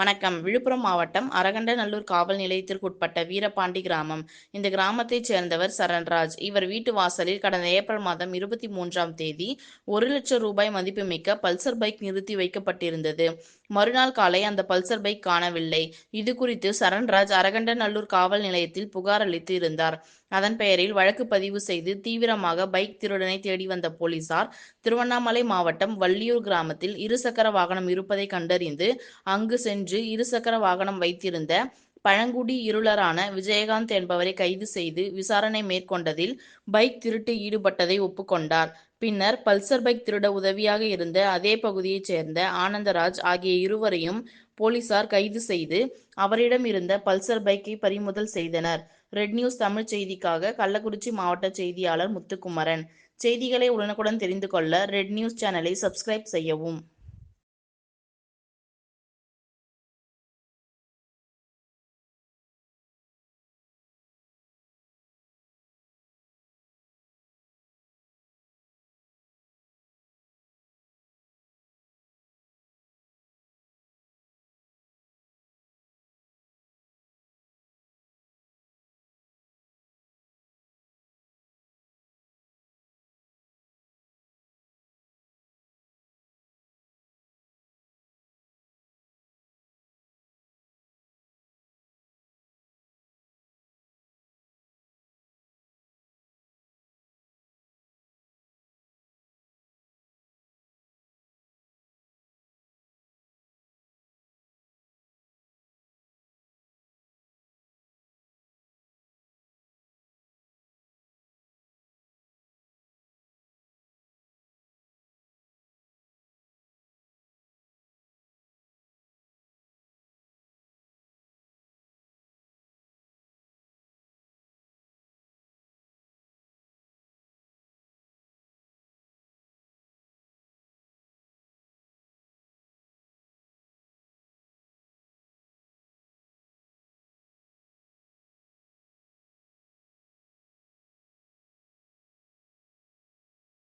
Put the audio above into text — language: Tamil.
வணக்கம். விழுப்புரம் மாவட்டம் அரகண்டநல்லூர் காவல் நிலையத்திற்குட்பட்ட வீரபாண்டி கிராமம். இந்த கிராமத்தைச் சேர்ந்தவர் சரண்ராஜ். இவர் வீட்டு வாசலில் கடந்த ஏப்ரல் மாதம் இருபத்தி மூன்றாம் தேதி ஒரு லட்சம் ரூபாய் மதிப்புமிக்க பல்சர் பைக் நிறுத்தி வைக்கப்பட்டிருந்தது. மறுநாள் காலை அந்த பல்சர் பைக் காணவில்லை. இது குறித்து சரண்ராஜ் அரகண்டநல்லூர் காவல் நிலையத்தில் புகார் அளித்து இருந்தார். அதன் பெயரில் வழக்கு பதிவு செய்து தீவிரமாக பைக் திருடனை தேடி வந்த போலீசார் திருவண்ணாமலை மாவட்டம் வள்ளியூர் கிராமத்தில் இருசக்கர வாகனம் இருப்பதை கண்டறிந்து அங்கு சென்று இருசக்கர வாகனம் வைத்திருந்த பழங்குடி இருளரான விஜயகாந்த் என்பவரை கைது செய்து விசாரணை மேற்கொண்டதில் பைக் திருட்டு ஈடுபட்டதை ஒப்புக்கொண்டார். பின்னர் பல்சர் பைக் திருட உதவியாக இருந்த அதே பகுதியைச் சேர்ந்த ஆனந்தராஜ் ஆகிய இருவரையும் போலீசார் கைது செய்து அவரிடம் இருந்த பல்சர் பைக்கை பறிமுதல் செய்தனர். ரெட் நியூஸ் தமிழ் செய்திக்காக கள்ளக்குறிச்சி மாவட்ட செய்தியாளர் முத்துக்குமரன். செய்திகளை உடனுக்குடன் தெரிந்து கொள்ள ரெட் நியூஸ் சேனலை சப்ஸ்கிரைப் செய்யவும்.